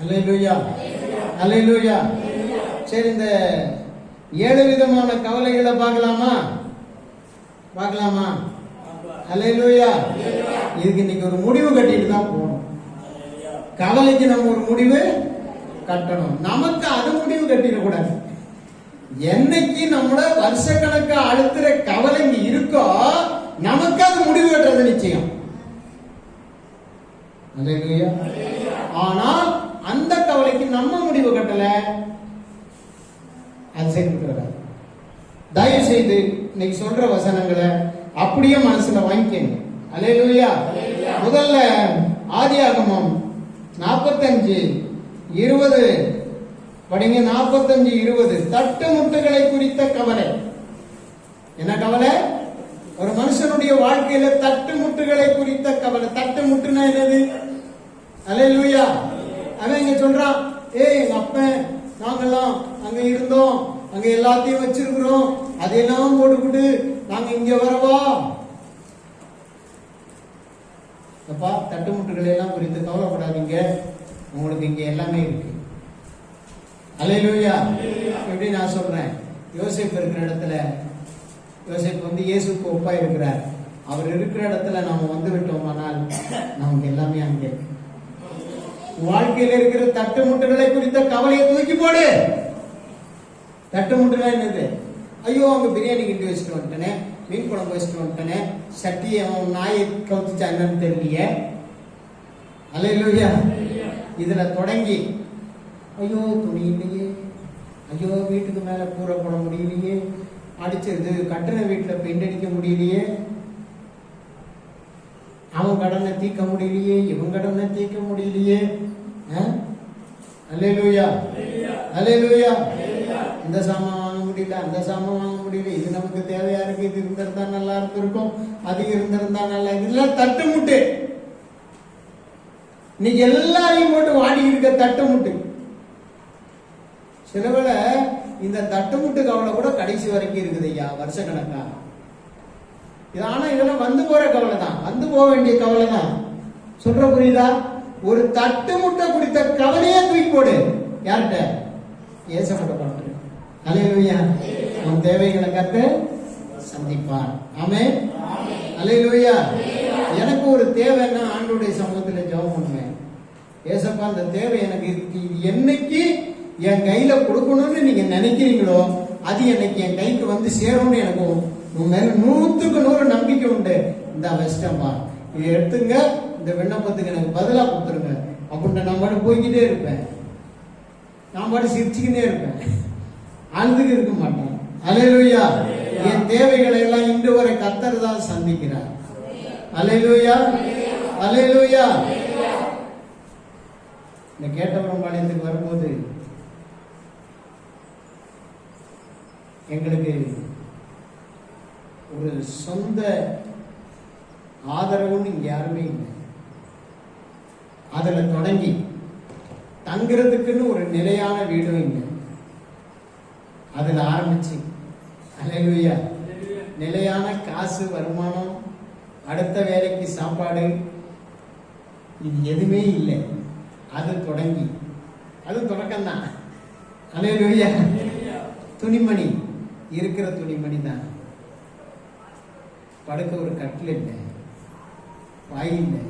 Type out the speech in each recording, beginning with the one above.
அல்லேலூயா அல்லேலூயா சரி இந்த ஏழு விதமான கவலைகளை பார்க்கலாமா? பார்க்கலாமா? அல்லேலூயா இதுக்கு இன்னைக்கு ஒரு முடிவு கட்டிட்டு தான் போகணும். கவலைக்கு நம்ம ஒரு முடிவு கட்டணும். நமக்கு அது முடிவு கட்டிடக்கூடாது. என்னைக்கு நம்மள வருஷக்கணக்கா அழுத்துற கவலை இங்க இருக்கோ நமக்கு அது முடிவு கட்டுறது நிச்சயம். ஆனால் அந்த கவலைக்கு நம்ம முடிவு கட்டல. அது வராது தயவு செய்து இன்னைக்கு சொல்ற வசனங்களை அப்படியே மனசுல வாங்கிக்கங்க. அல்லேலூயா. முதல்ல ஆதியாகமம் நாற்பத்தஞ்சு இருபது. படிங்க நாற்பத்தஞ்சு இருபது. தட்டு முட்டுகளை குறித்த கவலை. என்ன கவலை? ஒரு மனுஷனுடைய வாழ்க்கையில தட்டு முட்டுகளை குறித்த கவலை. தட்டு முட்டுனா என்னது? அல்லேலூயா. அவன் இங்க சொல்றான் ஏய் எங்க அப்பன் நாங்கெல்லாம் அங்க இருந்தோம். அங்க எல்லாத்தையும் வச்சிருக்கிறோம். அதையெல்லாம் போட்டுக்கிட்டு நாங்க இங்க வரவா? அப்பா தட்டுமுட்டுகளை எல்லாம் குறித்து கவலைப்படாதீங்க. உங்களுக்கு இங்க எல்லாமே இருக்கு. அல்லேலூயா எப்படி நான் சொல்றேன்? யோசேப் இருக்கிற இடத்துல யோசேப் வந்து இயேசுக்கு ஒப்பா இருக்கிறார் அவர் இருக்கிற இடத்துல நாம வந்து விட்டோமானால் நமக்கு எல்லாமே அங்கே இருக்கு வாழ்க்கையில் இருக்கிற தட்டுமுட்டுகளை குறித்த கவலையை தூக்கி போடு. தட்டுமுட்டுகள் என்னது? ஐயோ அவங்க பிரியாணி கிண்டி வச்சுட்டு வந்துட்டேனே மீன் குழம்பு வச்சுட்டு வந்துட்டேனே சட்டியை அவன் நாயை கவுத்துச்சா என்னன்னு தெரியலையே. அல்லேலூயா இதுல தொடங்கி ஐயோ துணி இல்லையே. ஐயோ வீட்டுக்கு மேல கூரை போட முடியலையே. அடிச்சிருது கட்டுற வீட்டுல பெயிண்ட் அடிக்க முடியலையே. அவன் கடனை தீர்க்க முடியலையே இவன் கடனை தீர்க்க முடியலையே. அல்லேலூயா. அல்லேலூயா. இந்த சாமான் வாங்க முடியல அந்த சாமான் வாங்க முடியல. இது நமக்கு தேவையா இருக்கு? இது இருந்திருந்தா நல்லா இருந்திருக்கும். அது இருந்திருந்தா நல்லா இதெல்லாம் தட்டு முட்டு. இன்னைக்கு எல்லாரையும் போட்டு வாடி இருக்க தட்டு முட்டு. சில வேளை இந்த தட்டு முட்டு கவலை கூட கடைசி வரைக்கும் இருக்குது ஐயா வருஷ கணக்கா. இது ஆனா இதெல்லாம் வந்து போற கவலை தான் வந்து போக வேண்டிய கவலை தான் சொல்ற புரியுதா? ஒரு தட்டு முட்டை குடித்த கவலையே தூக்கி போடு. யார்கிட்ட? ஏசப்பட்ட பாட்டு அலையிலுயா உன் தேவைகளை கத்து சந்திப்பார். ஆமே அலையிலுயா எனக்கு ஒரு தேவைன்னா ஆண்டுடைய சமூகத்துல ஜெபம் பண்ணுவேன். ஏசப்பா அந்த தேவை எனக்கு என்னைக்கு என் கையில கொடுக்கணும்னு நீங்க நினைக்கிறீங்களோ அது எனக்கு என் கைக்கு வந்து சேரும்னு எனக்கு உன் நூத்துக்கு நூறு நம்பிக்கை உண்டு. இந்த வெஸ்டம்பா இதை எடுத்துங்க. இந்த விண்ணப்பத்துக்கு எனக்கு பதிலா கொடுத்துருங்க. அப்படின்னு நான் பாட்டு போய்கிட்டே இருப்பேன். நான் பாட்டு சிரிச்சுக்கிட்டே இருப்பேன். அழுதுக்கு இருக்க மாட்டேன். அலையிலுயா. என் தேவைகளை எல்லாம் இன்று வரை கத்தர் தான் சந்திக்கிறார். அலையிலுயா. அலையிலுயா. இந்த கேட்டவரம் பாளையத்துக்கு வரும்போது எங்களுக்கு ஒரு சொந்த ஆதரவுன்னு இங்க யாருமே இல்லை. அதில் தொடங்கி தங்குறதுக்குன்னு ஒரு நிலையான வீடும் இல்லை அதில் ஆரம்பிச்சு அலையிலுயா நிலையான காசு வருமானம் அடுத்த வேலைக்கு சாப்பாடு இது எதுவுமே இல்லை. அது தொடங்கி அது தொடக்கம்தான். அலையிலுயா துணிமணி இருக்கிற துணிமணி தான் படுக்க ஒரு கட்டில் இல்லை வாய் இல்லை.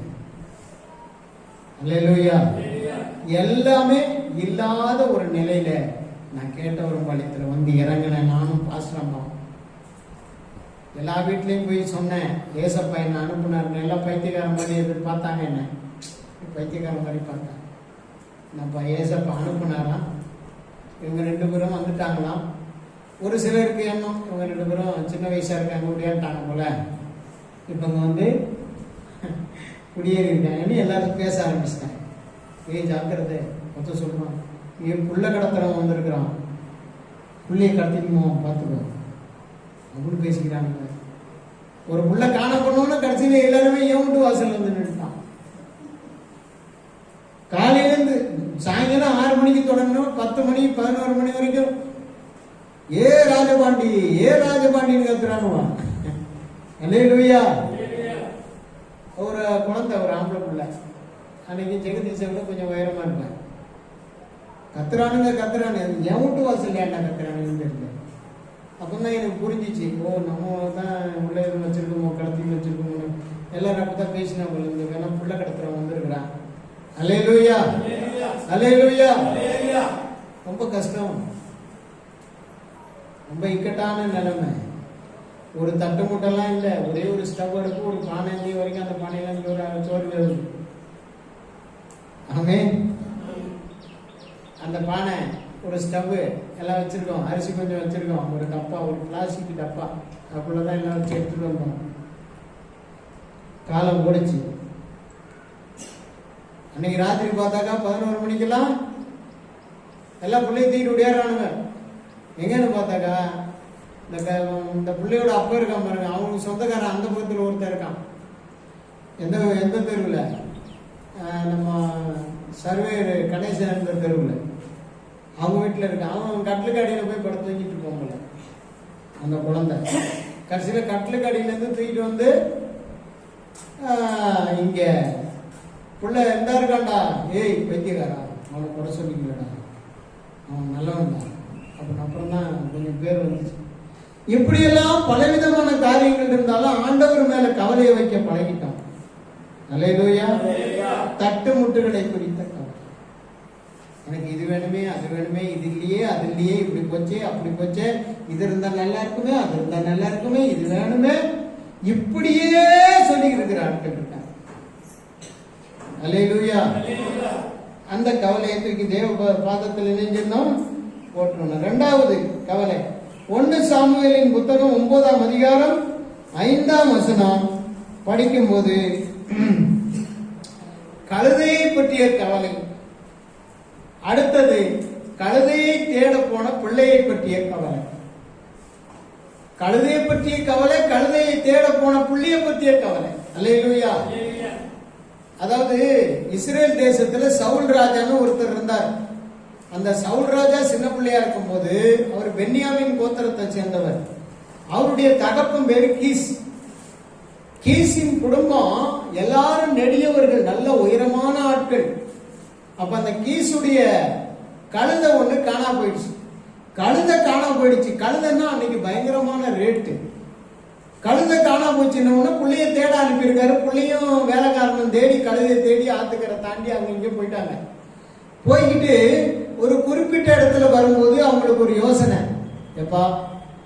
எல்லாமே இல்லாத ஒரு நிலையில நான் கேட்ட ஒரு பாளையத்துல வந்து இறங்கினேன். நானும் பாசுரமும் எல்லா வீட்லயும் போய் சொன்னேன் ஏசப்பா என்ன அனுப்புனார். எல்லாம் பைத்தியக்காரன் மாதிரி எதிர் பார்த்தாங்க என்ன. பைத்தியக்காரன் மாதிரி பார்த்தாங்க. நம்ம ஏசப்பா அனுப்புனாராம் இவங்க ரெண்டு பேரும் வந்துட்டாங்களாம் ஒரு சிலருக்கு எண்ணம். இவங்க ரெண்டு பேரும் சின்ன வயசா இருக்காங்க முடியாட்டாங்க போல. இப்போ வந்து குடியேறி இருக்காங்கன்னு எல்லாரும் பேச ஆரம்பிச்சிட்டாங்க. ஏன் ஜாக்கிரதை மொத்தம் சொல்லுவான் ஏன் புள்ள கடத்துறவன் வந்திருக்கிறான். புள்ளையை கடத்திக்குமோ பார்த்துக்கோ. அப்படின்னு பேசிக்கிறாங்க ஒரு புள்ள காண பண்ணோன்னு கடைசியில் எல்லாருமே என் வீட்டு வாசல் வந்து நின்றுட்டான் காலையிலேருந்து சாயங்காலம் ஆறு மணிக்கு தொடங்கணும் பத்து மணி பதினோரு மணி வரைக்கும். ஏ ராஜபாண்டி ஏ ராஜபாண்டின்னு கத்துறானுவா அல்லையா ஒரு குழந்தை ஒரு ஆம்பளை பிள்ளை. அன்னைக்கு ஜெகதீசை விட கொஞ்சம் உயரமா இருப்பேன் கத்துறானுங்க கத்துறானு. என் வீட்டு வாசல் ஏன்டா கத்துறானுங்கன்னு தெரியல. அப்பதான் எனக்கு புரிஞ்சிச்சு. ஓ நம்ம தான் உள்ள எதுவும் வச்சிருக்கோமோ கடத்தி வச்சிருக்கோமோ எல்லாரும் அப்பதான் பேசினா போல இந்த வேணா புள்ள கடத்துறவன் வந்திருக்கிறான். அலே லூயா அலே லூயா ரொம்ப கஷ்டம். ரொம்ப இக்கட்டான நிலைமை. ஒரு தட்டு மூட்டெல்லாம் இல்லை. ஒரே ஒரு ஸ்டவ் அடுப்பு ஒரு பானை இங்கே வரைக்கும் அந்த பானையெல்லாம் இங்கே ஒரு சோறு வருது ஆமே அந்த பானை ஒரு ஸ்டவ்வு எல்லாம் வச்சிருக்கோம். அரிசி கொஞ்சம் வச்சிருக்கோம். ஒரு டப்பா ஒரு பிளாஸ்டிக் டப்பா. அதுக்குள்ளதான் எல்லாம் வச்சு எடுத்துட்டு வந்தோம். காலம் ஓடிச்சு. அன்னைக்கு ராத்திரி பார்த்தாக்கா பதினோரு மணிக்கெல்லாம் எல்லாம் பிள்ளைய தூக்கிட்டு ஓடியாடுறானுங்க. எங்கன்னு பார்த்தாக்கா இந்த இந்த பிள்ளையோட அப்பா இருக்கான் பாருங்க. அவனுக்கு சொந்தக்காரன் அந்த பக்கத்தில் ஒருத்தர் இருக்கான். எந்த எந்த தெருவில்? நம்ம சர்வேர் கணேசன் இருந்த தெருவில். அவங்க வீட்டில் இருக்கான். அவன் கட்டிலுக்கு அடியில் போய் படம் தூக்கிட்டு போகல அந்த குழந்தை. கடைசியில் கட்டிலுக்கு அடியிலேருந்து தூக்கிட்டு வந்து இங்கே. பிள்ளை புள்ள எந்த இருக்கான்டா? ஏய் பைத்தியக்காரா. அவனை குறை சொல்லிக்கலடா அவன் நல்லவன்டான் அப்புறம் அப்புறம் தான் கொஞ்சம் பேர் வந்துச்சு. இப்படியெல்லாம் பலவிதமான காரியங்கள் இருந்தாலும் ஆண்டவர் மேல கவலையை வைக்க பழகிட்டோம் அலையிலோயா தட்டு முட்டுகளை குறித்த கவலை. எனக்கு இது வேணுமே அது வேணுமே இது இல்லையே அது இல்லையே இப்படி போச்சே அப்படி போச்சே இது இருந்தா நல்லா இருக்குமே அது இருந்தா நல்லா இருக்குமே இது வேணுமே. இப்படியே சொல்லி இருக்கிற ஆட்கள் இருக்காங்க அலையிலூயா அந்த கவலையை தூக்கி தேவ பாதத்தில் இணைஞ்சிருந்தோம் போட்டுருணும் ரெண்டாவது கவலை. ஒன்னு சாமுவேலின் புத்தகம் ஒன்பதாம் அதிகாரம் ஐந்தாம் வசனம் படிக்கும்போது கழுதையை பற்றிய கவலை. அடுத்தது கழுதையை தேட போன பிள்ளையை பற்றிய கவலை. கழுதையை பற்றிய கவலை கழுதையை தேட போன புள்ளியை பற்றிய கவலை. அல்லேலூயா. அதாவது இஸ்ரேல் தேசத்துல சவுல் ராஜான்னு ஒருத்தர் இருந்தார். அந்த சவுல் ராஜா சின்ன பிள்ளையா இருக்கும்போது அவர் பென்னியாமின் கோத்திரத்தை சேர்ந்தவர். அவருடைய தகப்பன் பேரு கீஸ். கீஸின் குடும்பம் எல்லாரும் நெடியவர்கள் நல்ல உயரமான ஆட்கள். அப்ப அந்த கீசுடைய கழுத ஒண்ணு காணா போயிடுச்சு. கழுத காணா போயிடுச்சு. கழுதன்னா அன்னைக்கு பயங்கரமான ரேட்டு கழுத காணா போச்சுன்னு புள்ளைய தேட அனுப்பியிருக்காரு புள்ளையும் வேலைக்காரனும் தேடி கழுதையை தேடி ஆத்துக்கரை தாண்டி அவங்க இங்கே போயிட்டாங்க. போய்கிட்டு ஒரு குறிப்பிட்ட இடத்துல வரும்போது அவங்களுக்கு ஒரு யோசனை. எப்பா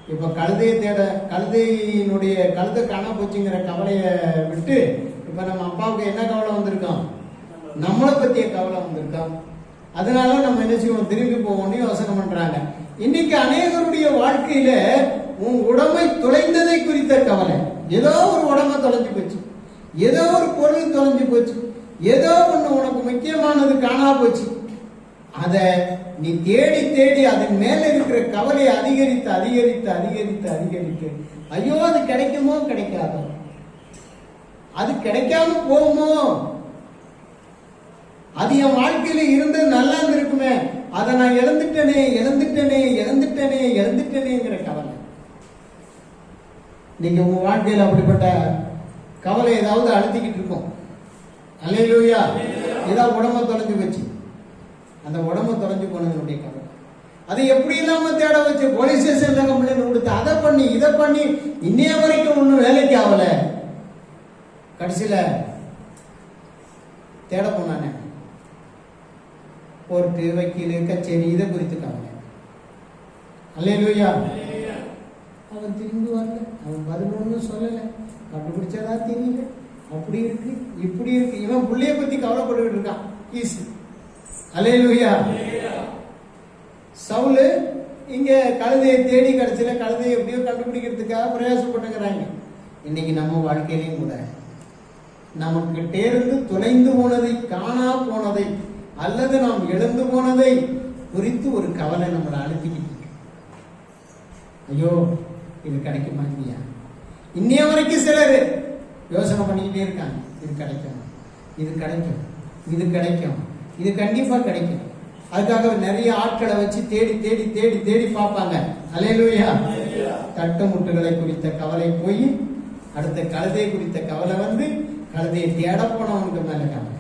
இப்ப கழுதையை தேட கழுதையினுடைய கழுதை காண போச்சுங்கிற கவலையை விட்டு இப்ப நம்ம அப்பாவுக்கு என்ன கவலை வந்திருக்கோம்? நம்மளை பத்திய கவலை வந்திருக்கோம் அதனால நம்ம என்ன செய்வோம்? திரும்பி போவோம்னு யோசனை பண்றாங்க. இன்னைக்கு அநேகருடைய வாழ்க்கையில உன் உடமை தொலைந்ததை குறித்த கவலை. ஏதோ ஒரு உடம்ப தொலைஞ்சு போச்சு. ஏதோ ஒரு பொருள் தொலைஞ்சு போச்சு. ஏதோ ஒண்ணு உனக்கு முக்கியமானது காணா போச்சு. அத நீ தேடி தேடி அதன் மேல இருக்கிற கவலையை அதிகரித்து அதிகரித்து அதிகரித்து அதிகரித்து ஐயோ அது கிடைக்குமோ கிடைக்காதோ? அது கிடைக்காம போகுமோ? அது என் வாழ்க்கையில இருந்து நல்லா இருந்திருக்குமே. அதை நான் இழந்துட்டேனே இழந்துட்டேனே இழந்துட்டேனே இழந்துட்டேனேங்கிற கவலை. நீங்க உங்க வாழ்க்கையில அப்படிப்பட்ட கவலை ஏதாவது அழுத்திக்கிட்டு இருக்கும். அல்லையா ஏதாவது உடம்ப தொலைஞ்சு வச்சு அந்த உடம்ப தொலைஞ்சு போனதனுடைய கவலை அது எப்படி இல்லாம தேட வச்சு போலீஸ் ஸ்டேஷன்ல கம்ப்ளைண்ட் கொடுத்து அதை பண்ணி இதை பண்ணி இன்னைய வரைக்கும் ஒன்றும் வேலைக்கு ஆகல. கடைசியில தேட போனானே. கோர்ட்டு வக்கீல் கச்சேரி இதை குறித்து கவலை அல்லையா அவன் திரும்பி வரல. அவன் ஒன்றும் சொல்லலை. கண்டுபிடிச்சதா தெரியல. அப்படி இருக்கு இப்படி இருக்கு. இவன் புள்ளைய பத்தி கவலைப்பட்டுக்கிட்டு இருக்கான். ஈஸி அலையலுயா சவுலு இங்க கழுதையை தேடி கடைசியில கழுதையை எப்படியோ கண்டுபிடிக்கிறதுக்காக பிரயாசப்பட்டுக்கிறாங்க. இன்னைக்கு நம்ம வாழ்க்கையிலையும் கூட நமக்கு இருந்து தொலைந்து போனதை காணா போனதை அல்லது நாம் எழுந்து போனதை குறித்து ஒரு கவலை நம்மளை அழுத்திக்கிட்டு ஐயோ இது கிடைக்குமா இல்லையா? இன்னைய வரைக்கும் சிலர் யோசனை பண்ணிக்கிட்டே இருக்காங்க. இது கிடைக்கும். இது கிடைக்கும். இது கிடைக்கும். இது கண்டிப்பா கிடைக்கும். அதுக்காக நிறைய ஆட்களை வச்சு தேடி தேடி தேடி தேடி பார்ப்பாங்க. அலையலூயா. தட்டு முட்டுகளை குறித்த கவலை போய் அடுத்த கழுதை குறித்த கவலை வந்து கழுதையை தேட போனவனுக்கு மேல கவலை.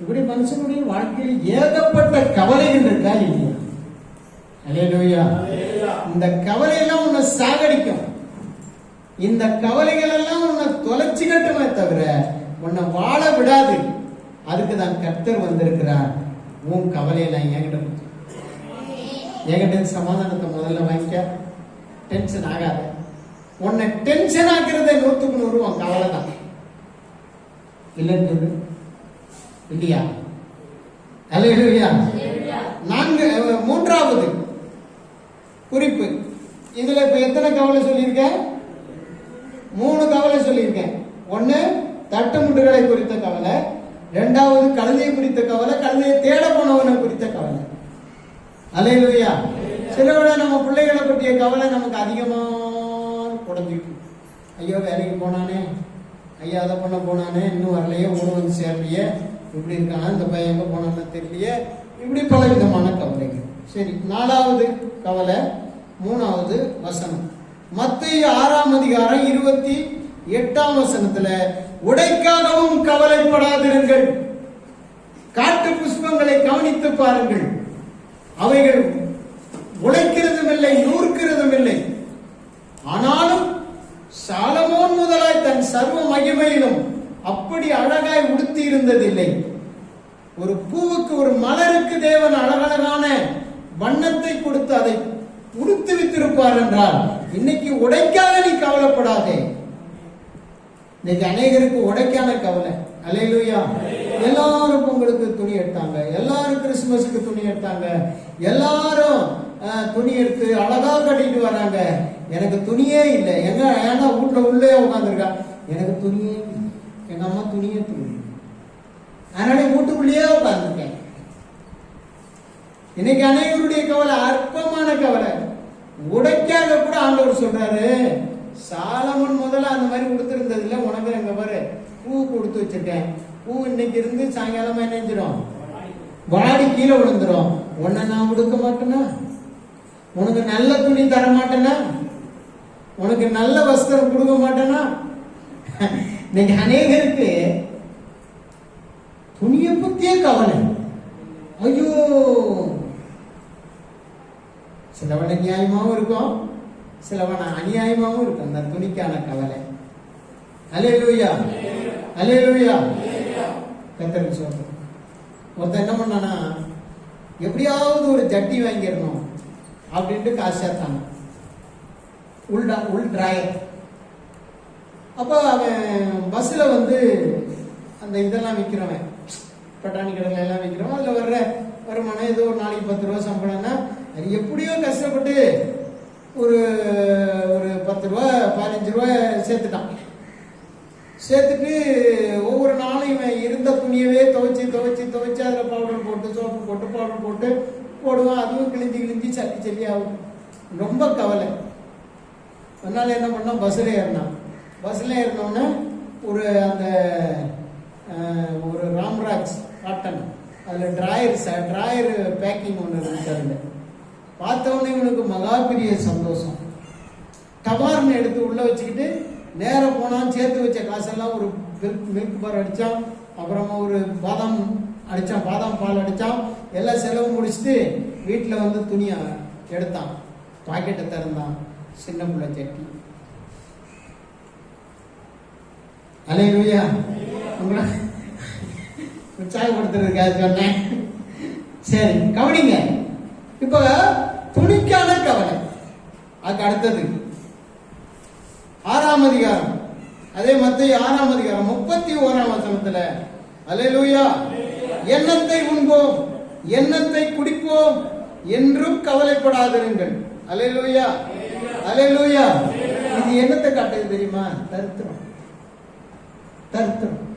இப்படி மனுஷனுடைய வாழ்க்கையில் ஏகப்பட்ட கவலைகள் இருக்கா இல்லையா? அல்லேலூயா இந்த கவலையெல்லாம் உன்னை சாகடிக்கும். இந்த கவலைகள் எல்லாம் உன்னை தொலைச்சிக்கட்டுமே தவிர உன்னை வாழ விடாது. அதுக்கு தான் கர்த்தர் வந்திருக்கிறார். உன் கவலையெல்லாம் என்கிட்ட என்கிட்ட சமாதானத்தை முதல்ல வாங்கிக்க. டென்ஷன் ஆகாத. உன்னை டென்ஷன் ஆக்குறதே நூத்துக்கு நூறு உன் கவலை தான் இல்லைன்னு இல்லையா? அல்லேலூயா நான்கு மூன்றாவது குறிப்பு. இதுல இப்ப எத்தனை கவலை சொல்லியிருக்கேன் மூணு கவலை சொல்லியிருக்கேன். ஒன்னு தட்டு முட்டுகளை குறித்த கவலை. இரண்டாவது கழுதையை குறித்த கவலை கழுதையை தேட போனவனை குறித்த கவலை. அலையிலுயா சில விட நம்ம பிள்ளைகளை பற்றிய கவலை நமக்கு அதிகமாக குறைஞ்சிருக்கு ஐயோ வேலைக்கு போனானே. ஐயா அதை பண்ண போனானே. இன்னும் வரலையே ஊர் வந்து சேரலையே. இப்படி இருக்கானா இந்த பையன் எங்கே போனான்னு தெரியலையே. இப்படி பல விதமான கவலைகள். சரி நாலாவது கவலை மூணாவது வசனம். மத்திய ஆறாம் அதிகாரம் இருபத்தி எட்டாம் வசனத்தில் உடைக்காகவும் கவலைப்படாதிருங்கள். காட்டு புஷ்பங்களை கவனித்து பாருங்கள். அவைகள் உழைக்கிறதும் இல்லை நூற்கிறதும் இல்லை ஆனாலும் சாலமோன் முதலாய் தன் சர்வ மகிமையிலும் அப்படி அழகாய் உடுத்தி இருந்ததில்லை ஒரு பூவுக்கு ஒரு மலருக்கு தேவன் அழகழகான வண்ணத்தை கொடுத்து அதை உடுத்து வைத்திருப்பார் என்றால் இன்னைக்கு உடைக்காக நீ கவலைப்படாதே. இன்னைக்கு அநேகருக்கு உடைக்கான கவலை. அலையிலுயா எல்லாரும் பொங்கலுக்கு துணி எடுத்தாங்க. எல்லாரும் கிறிஸ்துமஸுக்கு துணி எடுத்தாங்க. எல்லாரும் துணி எடுத்து அழகா கட்டிட்டு வராங்க. எனக்கு துணியே இல்லை. எங்க ஏன்னா வீட்டுல உள்ளே உட்காந்துருக்கா எனக்கு துணியே இல்லை. எங்க அம்மா துணியே துணி. அதனால வீட்டுக்குள்ளேயே உட்காந்துருக்கேன் இன்னைக்கு அனைவருடைய கவலை அற்பமான கவலை. உடைக்காத கூட ஆண்டவர் சொல்றாரு. சாலமன் முதல்ல அந்த மாதிரி கொடுத்துருந்தது இல்லை உனக்கு எங்க பாரு பூ கொடுத்து வச்சிருக்கேன் பூ இன்னைக்கு இருந்து சாயங்காலமா என்ன செஞ்சிடும் வாடி கீழே விழுந்துரும். உன்னை நான் கொடுக்க மாட்டேனா? உனக்கு நல்ல துணி தர மாட்டேனா? உனக்கு நல்ல வஸ்திரம் கொடுக்க மாட்டேனா? இன்னைக்கு அநேகருக்கு துணியை பத்தியே கவலை. ஐயோ! சிலவன நியாயமாவும் இருக்கும். சிலவன அநியாயமாகவும் இருக்கும் அந்த துணிக்கான கவலை. அலே லூயா அலே லூயா கத்தருக்கு சொல்றேன். ஒருத்தன் என்ன பண்ணானா எப்படியாவது ஒரு ஜட்டி வாங்கிடணும் அப்படின்ட்டு காசு சேர்த்தாங்க உள் டா- உள் டிராயர் அப்போ அவன் பஸ்ஸில் வந்து அந்த இதெல்லாம் விற்கிறவன் பட்டாணி கடையில எல்லாம் விற்கிறோம் அதில் வர்ற வருமானம் ஏதோ ஒரு நாளைக்கு பத்து ரூபா சம்பளம்னா அது எப்படியோ கஷ்டப்பட்டு ஒரு ஒரு பத்து ரூபா பதினஞ்சு ரூபா சேர்த்துட்டான். சேர்த்துட்டு ஒவ்வொரு நாளும் இவன் இருந்த துணியவே துவைச்சி துவைச்சி துவைச்சி அதில் பவுடர் போட்டு சோப்பு போட்டு பவுடர் போட்டு போடுவான். அதுவும் கிழிஞ்சு கிழிஞ்சு சட்டி சல்லி ஆகும். ரொம்ப கவலை. அதனால் என்ன பண்ணான் பஸ்ஸில் ஏறினான். பஸ்ஸில் ஏறினோடனே ஒரு அந்த ஒரு ராம்ராஜ் காட்டன். அதில் ட்ராயர் ட்ராயர் பேக்கிங் ஒன்று இருந்துச்சு அதில். பார்த்தவொடனே இவனுக்கு மகா பெரிய சந்தோஷம். டபார்னு எடுத்து உள்ளே வச்சுக்கிட்டு நேராக போனான் சேர்த்து வச்ச காசெல்லாம் ஒரு மில்க் மில்க் பார் அடித்தான் அப்புறமா ஒரு பாதாம் அடித்தான் பாதாம் பால் அடித்தான் எல்லா செலவு முடிச்சுட்டு வீட்டில் வந்து துணியை எடுத்தான். பாக்கெட்டை திறந்தான் சின்ன பிள்ளை சட்டி. அலையிலுயா உங்களை உற்சாகப்படுத்துறதுக்காக சொன்னேன். சரி கவனிங்க. இப்ப துணிக்கான கவலை. அதுக்கு அடுத்தது. ஆறாம் அதிகாரம். அதே மத்திய ஆறாம் அதிகாரம் முப்பத்தி ஓராம் வசனத்துல அலையலூயா எண்ணத்தை உண்போம்? எண்ணத்தை குடிப்போம்? என்றும் கவலைப்படாதிருங்கள். அலையலூயா அலையலூயா இது என்னத்தை காட்டுது தெரியுமா? தருத்திரம். தருத்திரம்.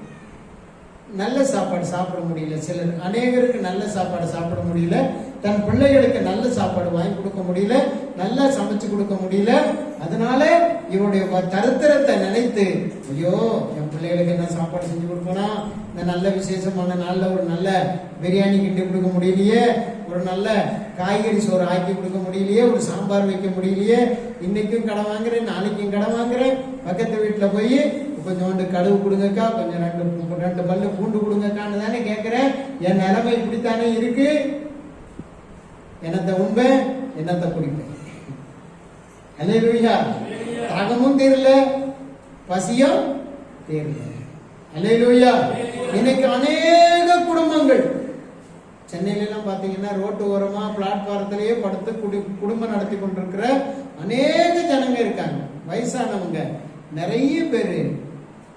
நல்ல சாப்பாடு சாப்பிட முடியல. சிலர் அநேகருக்கு நல்ல சாப்பாடு சாப்பிட முடியல. தன் பிள்ளைகளுக்கு நல்ல சாப்பாடு வாங்கி கொடுக்க முடியல நல்லா சமைச்சு கொடுக்க முடியல. அதனால இவருடைய வ- தரித்திரத்தை நினைத்து ஐயோ என் பிள்ளைகளுக்கு என்ன சாப்பாடு செஞ்சு கொடுப்பனா? இந்த நல்ல விசேஷமான நாளில் ஒரு நல்ல பிரியாணி கிண்டி கொடுக்க முடியலையே ஒரு நல்ல காய்கறி சோறு ஆக்கி கொடுக்க முடியலையே ஒரு சாம்பார் வைக்க முடியலையே. இன்னைக்கும் கடன் வாங்குறேன் நாளைக்கும் கடன் வாங்குறேன். பக்கத்து வீட்டில் போய் கொஞ்சோண்டு கடுவு கொடுங்கக்கா கொஞ்சம் ரெண்டு ரெண்டு பல்லு பூண்டு கொடுங்கக்கான்னு தானே கேட்குறேன் என் நிலைமை இப்படித்தானே இருக்குது என்னத்தை உண்பேன் என்னத்தை குடிப்பேன் அல்லேலூயா தாகமும் தீரல பசியும் தீரல. அல்லேலூயா இன்னைக்கு அநேக குடும்பங்கள். சென்னையில எல்லாம் பாத்தீங்கன்னா ரோட்டு ஓரமா பிளாட்பாரத்திலேயே படுத்து குடி குடும்பம் நடத்தி கொண்டிருக்கிற அநேக ஜனங்க இருக்காங்க. வயசானவங்க நிறைய பேர்.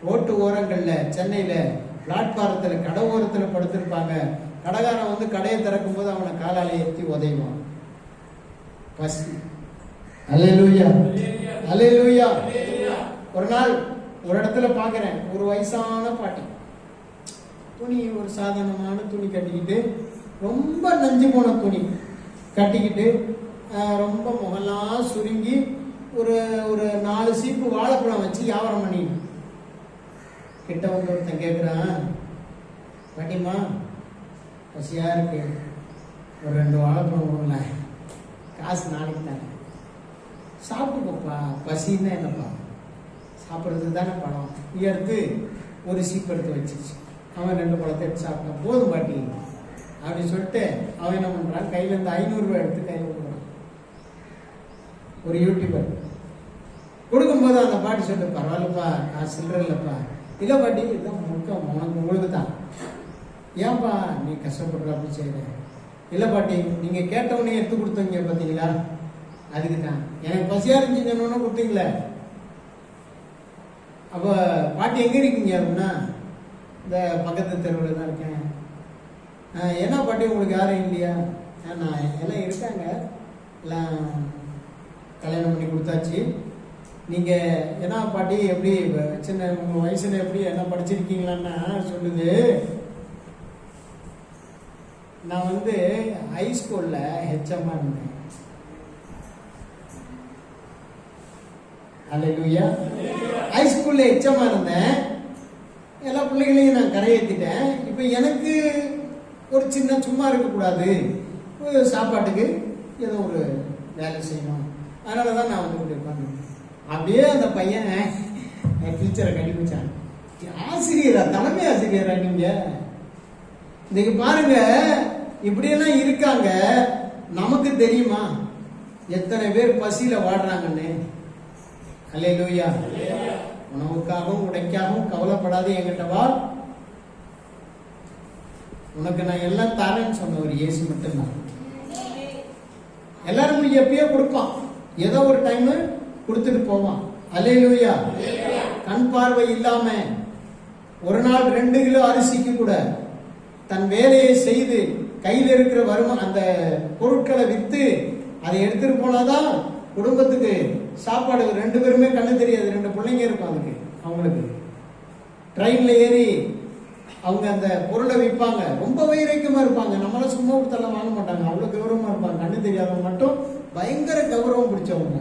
ரோட்டு ஓரங்களில் சென்னையில் பிளாட்பாரத்துல கடை ஓரத்தில் படுத்திருப்பாங்க. கடைக்காரன் வந்து கடையை திறக்கும் போது அவனை காலால ஏத்தி உதைவான் பசி. அலையலூயா அலையலூயா ஒரு நாள் ஒரு இடத்துல பார்க்கிறேன். ஒரு வயசான பாட்டி. துணி ஒரு சாதாரணமான துணி கட்டிக்கிட்டு ரொம்ப நஞ்சு போன துணி கட்டிக்கிட்டு ரொம்ப முகலாம் சுருங்கி ஒரு ஒரு நாலு சீப்பு வாழைப்பழம் வச்சு வியாபாரம் பண்ணிட்டு கிட்ட வந்து ஒருத்தன் கேட்குறான் பாட்டிம்மா பசியாக இருக்கு ஒரு ரெண்டு வாழைப்பழம் கொடுங்களேன். காசு நாளைக்கு தானே சாப்பிட்டுப்பா பசின்னா என்னப்பா? சாப்பிட்றது தானே படம் நீ எடுத்து ஒரு சீப்பு எடுத்து வச்சிருச்சு. அவன் ரெண்டு பழத்தை எடுத்து சாப்பிட்டான். போதும் பாட்டி. அப்படின்னு சொல்லிட்டு அவன் என்ன பண்ணுறான் கையிலேருந்து இருந்து எடுத்து கையில் கொடுக்குறான். ஒரு யூடியூபர் கொடுக்கும்போது அந்த பாட்டி சொல்லிட்டு பரவாயில்லப்பா நான் சில்லற இல்லைப்பா இல்லை பாட்டி இதுதான் முக்கம் உனக்கு உங்களுக்கு தான் ஏன்பா நீ கஷ்டப்படுற அப்படி செய்யற இல்லை பாட்டி நீங்கள் கேட்டவொடனே எடுத்து கொடுத்தீங்க பார்த்தீங்களா? அதுக்கு தான். எனக்கு பசியாக இருந்துச்சு சொன்னோன்னு கொடுத்தீங்களே. அப்போ பாட்டி எங்கே இருக்கீங்க அப்படின்னா இந்த பக்கத்து தெருவில் தான் இருக்கேன். என்ன பாட்டி உங்களுக்கு யாரும் இல்லையா? நான் எல்லாம் இருக்காங்க. எல்லாம் கல்யாணம் பண்ணி கொடுத்தாச்சு. நீங்கள் என்ன பாட்டி எப்படி சின்ன உங்கள் வயசில் எப்படி என்ன படிச்சிருக்கீங்களான்னா சொல்லுது. நான் வந்து ஹை ஸ்கூல்ல ஹெச்எம்மா இருந்தேன். அல்லேலூயா ஹை ஸ்கூல்ல எச்சமா இருந்தேன். எல்லா பிள்ளைகளையும் நான் கரையேற்றிட்டேன் இப்போ எனக்கு ஒரு சின்ன சும்மா இருக்கக்கூடாது. சாப்பாட்டுக்கு ஏதோ ஒரு வேலை செய்யணும். அதனால தான் நான் வந்து இப்படி பண்ணேன் அப்படியே அந்த பையன் டீச்சரை கண்டுபிடிச்சான். ஆசிரியரா? தலைமை ஆசிரியரா நீங்க? இன்னைக்கு பாருங்க இப்படியெல்லாம் இருக்காங்க. நமக்கு தெரியுமா? எத்தனை பேர் பசியில வாடுறாங்கன்னு? அல்லேலூயா உணவுக்காகவும் உடைக்காகவும் கவலைப்படாது என்கிட்ட வா. உனக்கு நான் எல்லாம் தரேன்னு சொன்ன ஒரு ஏசி மட்டும்தான். எல்லாரும் எப்பயோ கொடுப்பான். ஏதோ ஒரு டைம் கொடுத்துட்டு போவான். அல்லேலூயா கண் பார்வை இல்லாம ஒரு நாள் ரெண்டு கிலோ அரிசிக்கு கூட தன் வேலையை செய்து கையில் இருக்கிற வருமானம் அந்த பொருட்களை வித்து அதை எடுத்துட்டு போனாதான் குடும்பத்துக்கு சாப்பாடு ரெண்டு பேருமே கண்ணு தெரியாது. ரெண்டு பிள்ளைங்க இருக்கும் அதுக்கு அவங்களுக்கு. ட்ரெயின்ல ஏறி அவங்க அந்த பொருளை விற்பாங்க ரொம்ப வைரக்கியமா இருப்பாங்க. நம்மளாம் சும்மா கொடுத்தெல்லாம் வாங்க மாட்டாங்க. அவ்வளவு கௌரவமா இருப்பாங்க. கண்ணு தெரியாதவங்க மட்டும் பயங்கர கௌரவம் பிடிச்சவங்க.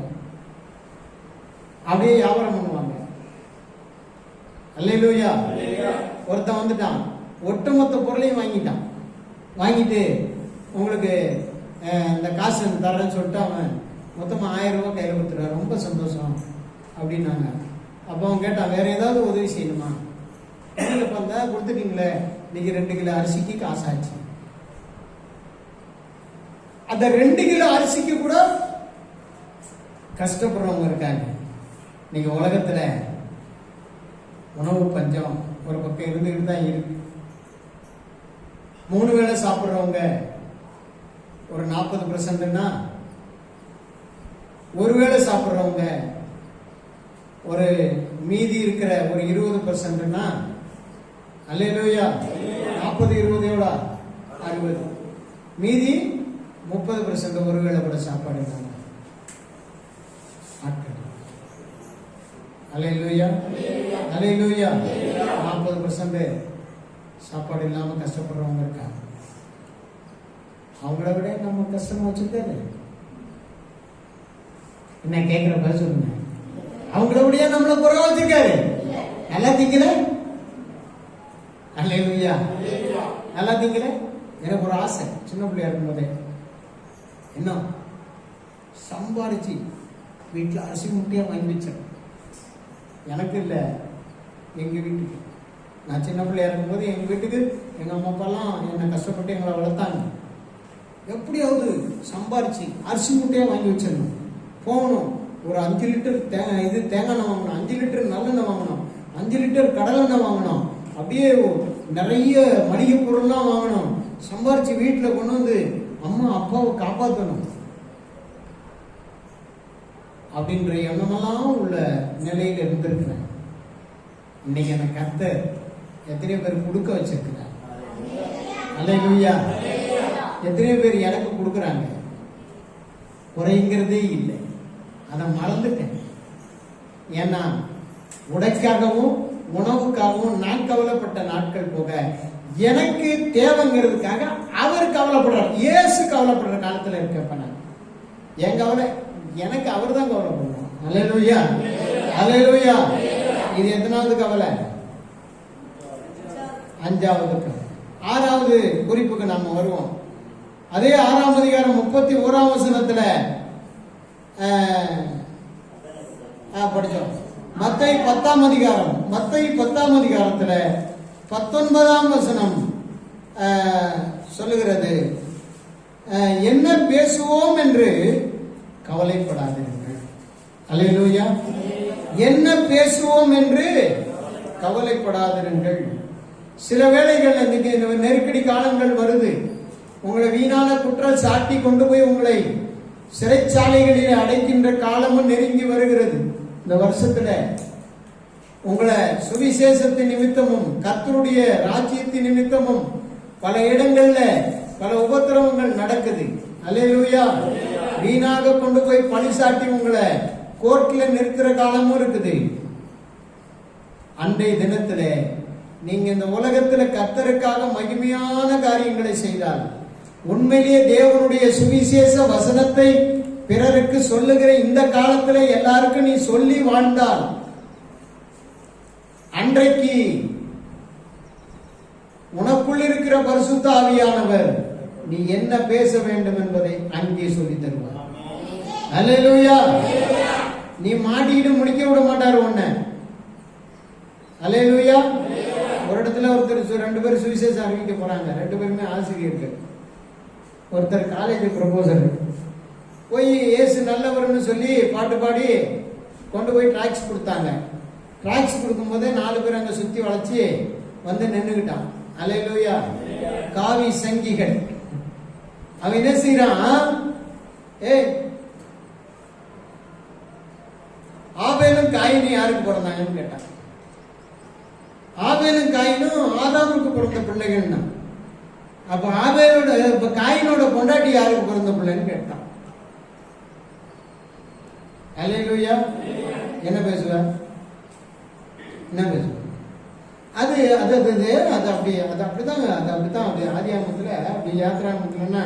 அப்படியே வியாபாரம் பண்ணுவாங்க. அல்லேலூயா. ஒருத்தன் வந்துட்டான். ஒட்டுமொத்த பொருளையும் வாங்கிட்டான். வாங்கிட்டு உங்களுக்கு அந்த இந்த காசு தரேன்னு சொல்லிட்டு அவன் மொத்தமாக ஆயிரம் ரூபா கையில் கொடுத்துருவான் ரொம்ப சந்தோஷம் அப்படின்னாங்க. அப்போ அவன் கேட்டான் வேற ஏதாவது உதவி செய்யணுமா? நீங்க பார்த்தா கொடுத்துட்டீங்களே. இன்னைக்கு ரெண்டு கிலோ அரிசிக்கு காசாச்சு. அந்த ரெண்டு கிலோ அரிசிக்கு கூட கஷ்டப்படுறவங்க இருக்காங்க. இன்னைக்கு உலகத்தில் உணவு பஞ்சம் ஒரு பக்கம் இருந்துக்கிட்டு தான் இருக்கு. மூணு வேளை சாப்பிட்றவங்க ஒரு நாற்பது பர்சன்ட்னா ஒரு வேளை ஒரு மீதி இருக்கிற ஒரு இருபது பர்சன்ட்னா அல்லையா நாற்பது இருபது எவ்வளோ? அறுபது. மீதி முப்பது பர்சன்ட் ஒரு வேளை கூட சாப்பாடு இல்லாம. ஆட்கள். அலையிலூயா அலையிலூயா நாற்பது பர்சன்ட் சாப்பாடு இல்லாம கஷ்டப்படுறவங்க இருக்காங்க. அவங்கள விட நம்ம கஷ்டமா வச்சிருக்காரு. என்ன கேக்குற பதில் சொல்லுங்க. அவங்கள விட நம்மளை குறை வச்சிருக்காரு. நல்லா திங்கல? அல்லேலூயா. நல்லா திங்கல? எனக்கு ஒரு ஆசை. சின்ன பிள்ளையா இருக்கும்போதே. என்ன? சம்பாரிச்சு வீட்டில் அரிசி முட்டையா வாங்கி வச்சேன். எனக்கு இல்லை. எங்க வீட்டுக்கு. நான் சின்ன பிள்ளையா இருக்கும்போது எங்கள் வீட்டுக்கு எங்கள் அம்மா அப்பாலாம் என்னை கஷ்டப்பட்டு எங்களை வளர்த்தாங்க. எப்படியாவது சம்பாரிச்சு அரிசி மூட்டையா வாங்கி வச்சிடணும். போகணும். ஒரு அஞ்சு லிட்டர் தே இது தேங்காய் எண்ணெய் வாங்கணும். அஞ்சு லிட்டர் நல்லெண்ணெய் வாங்கணும். அஞ்சு லிட்டர் கடலெண்ணெய் வாங்கணும். அப்படியே நிறைய மளிகை பொருள்லாம் வாங்கணும். சம்பாரிச்சு வீட்டில் கொண்டு வந்து அம்மா அப்பாவை காப்பாற்றணும் அப்படின்ற எண்ணமெல்லாம் உள்ள நிலையில் இருந்திருக்கிறேன். இன்னைக்கு எனக்கு கத்தை எத்தனை பேர் கொடுக்க வச்சிருக்கிறார். அல்லேலூயா. எத்தனை பேர் எனக்கு கொடுக்குறாங்க. குறைங்கிறதே இல்லை. அதை மறந்துட்டேன். ஏன்னா உடைக்காகவும் உணவுக்காகவும் நான் கவலைப்பட்ட நாட்கள் போக எனக்கு தேவைங்கிறதுக்காக அவர் கவலைப்படுறார். இயேசு கவலைப்படுற காலத்துல இருக்கப்ப நான். என் கவலை எனக்கு அவர் தான் கவலைப்படணும் அலையலூயா அலையலூயா இது எத்தனாவது கவலை? அஞ்சாவது ஆறாவது குறிப்புக்கு நாம வருவோம். அதே ஆறாம் அதிகாரம் முப்பத்தி ஓராம் வசனத்துல படிச்சோம். மத்தை பத்தாம் அதிகாரம் மத்தை பத்தாம் அதிகாரத்துல பத்தொன்பதாம் வசனம் சொல்லுகிறது. என்ன பேசுவோம் என்று கவலைப்படாதீர்கள் அல்லேலூயா. என்ன பேசுவோம் என்று கவலைப்படாதிருங்கள். சில வேளைகள் இன்னைக்கு நெருக்கடி காலங்கள் வருது. உங்களை வீணான குற்றம் சாட்டி கொண்டு போய் உங்களை சிறைச்சாலைகளில் அடைக்கின்ற காலமும் நெருங்கி வருகிறது. இந்த வருஷத்துல உங்களை சுவிசேஷத்தின் நிமித்தமும் கத்தருடைய ராஜ்யத்தின் நிமித்தமும் பல இடங்கள்ல பல உபத்திரவங்கள் நடக்குது. அல்லேலூயா. வீணாக கொண்டு போய் பணி சாட்டி உங்களை கோர்ட்ல நிறுத்துற காலமும் இருக்குது. அன்றைய தினத்துல நீங்க இந்த உலகத்துல கத்தருக்காக மகிமையான காரியங்களை செய்தால் உண்மையிலேயே தேவனுடைய சுவிசேஷ வசனத்தை பிறருக்கு சொல்லுகிற இந்த காலத்துல எல்லாருக்கும் நீ சொல்லி வாழ்ந்தால் அன்றைக்கு உனக்குள் இருக்கிற பரிசுத்த ஆவியானவர் நீ என்ன பேச வேண்டும் என்பதை அங்கே சொல்லி தருவார். அலையலூயா நீ மாட்டிக்கிட்டு முடிக்க விட மாட்டாரு உன்ன. அலையலூயா ஒரு இடத்துல ஒருத்தர் ரெண்டு பேரும் சுவிசேஷம் அறிவிக்க போறாங்க. ரெண்டு பேருமே ஆசிரியர்கள். ஒருத்தர் காலேஜ் ப்ரொபோசர் போய் ஏசு நல்லவர்னு சொல்லி பாட்டு பாடி கொண்டு போய் ட்ராக்ஸ் கொடுத்தாங்க. ட்ராக்ஸ் கொடுக்கும்போதே நாலு பேர் அங்க சுத்தி வளைச்சு வந்து நின்னுக்கிட்டான். அல்லேலூயா காவி சங்கிகள். அவன் என்ன செய்யறான் ஏ ஆபேலும் காயினி யாருக்கு பிறந்தாங்கன்னு கேட்டான். ஆபேலும் காயினும் ஆதாமுக்கு பிறந்த பிள்ளைகள்னா அப்ப ஆபேலோட இப்ப காயினோட பொண்டாட்டி யாருக்கு பிறந்த பிள்ளைன்னு கேட்டான். அல்லேலூயா என்ன பேசுவ? என்ன பேசுவ? அது அது அது அது அப்படி அது அப்படிதான் அது அப்படித்தான் அது ஆதியாமத்துல அப்படி யாத்திராமத்துலன்னா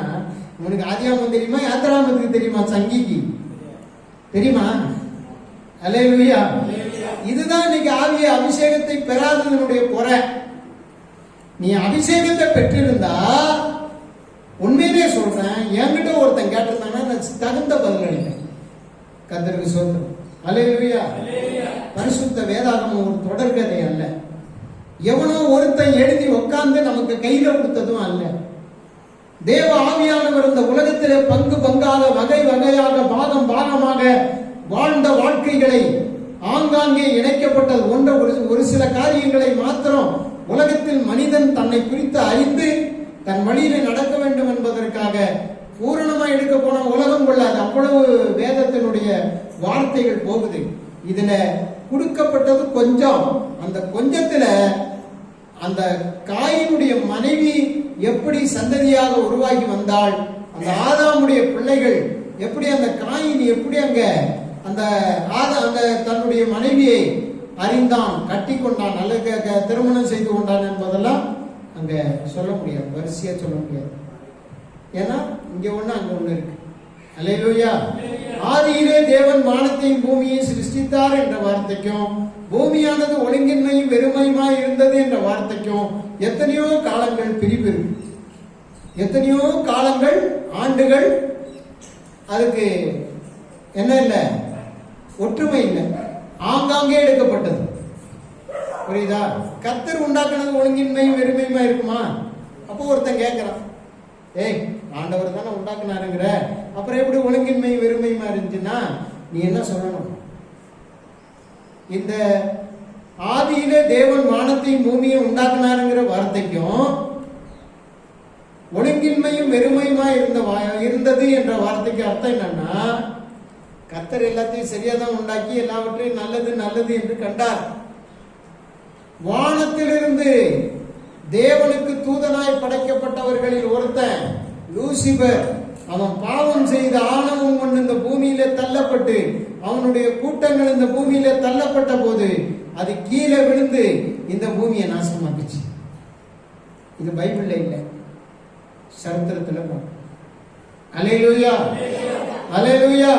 உனக்கு ஆதியாமம் தெரியுமா யாத்திராமத்துக்கு தெரியுமா சங்கிக்கு? தெரியுமா? அல்லேலூயா இதுதான் இன்னைக்கு ஆவிய அபிஷேகத்தை பெறாததனுடைய குறை நீ அபிஷேகத்தை பெற்றிருந்தா உண்மையிலே சொல்றேன் என்கிட்ட ஒருத்தன் கேட்டிருந்தானா நான் தகுந்த பதில் அளிப்பேன் கத்தருக்கு சொல்றேன் அலையா பரிசுத்த வேதாகமம் ஒரு தொடர்கதை அல்ல. எவனோ ஒருத்தன் எழுதி உட்கார்ந்து நமக்கு கையில கொடுத்ததும் அல்ல. தேவ ஆவியானவர் இந்த உலகத்திலே பங்கு பங்காக வகை வகையாக பாகம் பாகமாக வாழ்ந்த வாழ்க்கைகளை ஆங்காங்கே இணைக்கப்பட்டது ஒன்ற ஒரு ஒரு சில காரியங்களை மாத்திரம் உலகத்தில் மனிதன் தன்னை குறித்து அறிந்து தன் வழியில நடக்க வேண்டும் என்பதற்காக பூரணமா எடுக்க போன உலகம் கொள்ளாது. அவ்வளவு வேதத்தினுடைய வார்த்தைகள் போகுது. இதுல கொடுக்கப்பட்டது கொஞ்சம். அந்த கொஞ்சத்துல அந்த காயினுடைய மனைவி எப்படி சந்ததியாக உருவாகி வந்தால் அந்த ஆதாமுடைய பிள்ளைகள் எப்படி அந்த காயின் எப்படி அங்க அந்த ஆதா அந்த தன்னுடைய மனைவியை அறிந்தான் கட்டி கொண்டான் அல்லது திருமணம் செய்து கொண்டான் என்பதெல்லாம் அங்க சொல்ல முடியாது வரிசையா சொல்ல முடியாது. ஏன்னா இங்க ஒண்ணு அங்க ஒண்ணு இருக்கு. அலையிலோயா ஆதியிலே தேவன் வானத்தையும் பூமியையும் சிருஷ்டித்தார் என்ற வார்த்தைக்கும் பூமியானது ஒழுங்கின்மையும் வெறுமையுமாய் இருந்தது என்ற வார்த்தைக்கும் எத்தனையோ காலங்கள் பிரிவு இருக்கு. எத்தனையோ காலங்கள் ஆண்டுகள் அதுக்கு என்ன இல்லை? ஒற்றுமை இல்லை. ஆங்காங்கே எடுக்கப்பட்டது. புரியுதா? கத்தர் உண்டாக்குனது ஒழுங்கின்மையும் வெறுமையுமா இருக்குமா? அப்போ ஒருத்தன் கேட்கறான் ஏய் ஆண்டவர் தானே உண்டாக்குனாருங்கிற. அப்புறம் எப்படி ஒழுங்கின்மையும் வெறுமையுமா இருந்துச்சுன்னா நீ என்ன சொல்லணும்? இந்த ஆதியில தேவன் வானத்தையும் பூமியும் உண்டாக்குனாருங்கிற வார்த்தைக்கும் ஒழுங்கின்மையும் வெறுமையுமா இருந்த வா- இருந்தது என்ற வார்த்தைக்கு அர்த்தம் என்னன்னா கத்தர் எல்லாத்தையும் சரியா தான் உண்டாக்கி எல்லாவற்றையும் நல்லது நல்லது என்று கண்டார். வானத்திலிருந்து தேவனுக்கு தூதனாய் படைக்கப்பட்டவர்களில் ஒருத்தன் லூசிபர். அவன் பாவம் செய்த ஆணவம் கொண்டு இந்த பூமியில தள்ளப்பட்டு அவனுடைய கூட்டங்கள் இந்த பூமியில தள்ளப்பட்ட போது அது கீழே விழுந்து இந்த பூமியை நாசமாக்குச்சு. இது பைபிள்ல இல்லை. சரித்திரத்துல பார்க்கணும். அல்லேலூயா அல்லேலூயா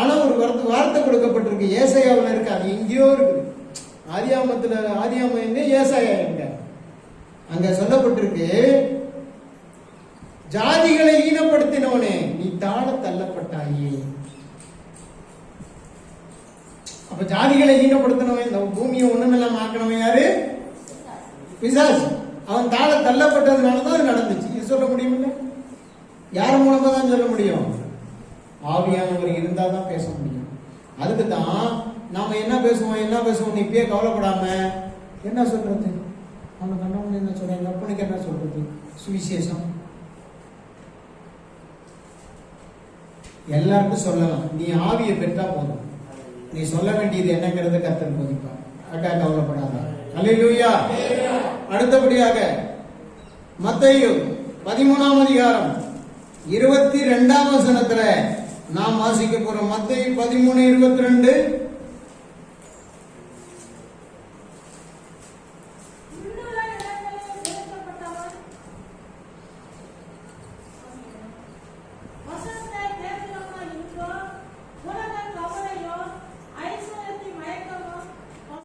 ஆனா ஒரு வார்த்தை வார்த்தை கொடுக்கப்பட்டிருக்கு. ஏசாயாவில் இருக்கு. அது எங்கேயோ இருக்குது ஆதியாமத்துல ஆதியாமம் எங்க? ஏசாயா எங்க? அங்க சொல்லப்பட்டிருக்கு ஜாதிகளை ஈனப்படுத்தினவனே நீ தாழ தள்ளப்பட்டாயே. அப்ப ஜாதிகளை ஈனப்படுத்தினவன் இந்த பூமியை ஒண்ணுமில்லாம ஆக்கினவன் யாரு? பிசாசு. அவன் தாழ தள்ளப்பட்டதுனால தான் அது நடந்துச்சு. இது சொல்ல முடியுமில்ல? யார் மூலமா தான் சொல்ல முடியும்? ஆவியானவர் இருந்தா தான் பேச முடியும். அதுக்கு தான் நாம என்ன பேசுவோம் என்ன பேசுவோம் இப்பயே கவலைப்படாம என்ன சொல்றது? அவன் கண்ணவன் என்ன சொல்றாங்க? அப்பனுக்கு என்ன சொல்றது? சுவிசேஷம். எல்லாருக்கும் சொல்லலாம். நீ ஆவியை பெற்றா போதும். நீ சொல்ல வேண்டியது என்னங்கிறத கத்தர் போதிப்பார். அக்கா கவலைப்படாத. அல்லேலூயா அடுத்தபடியாக மத்தேயு பதிமூணாம் அதிகாரம். இருபத்தி ரெண்டாம் வசனத்துல நாம் வாசிக்க போறோம். மத்திய பதிமூணு இருபத்தி ரெண்டு.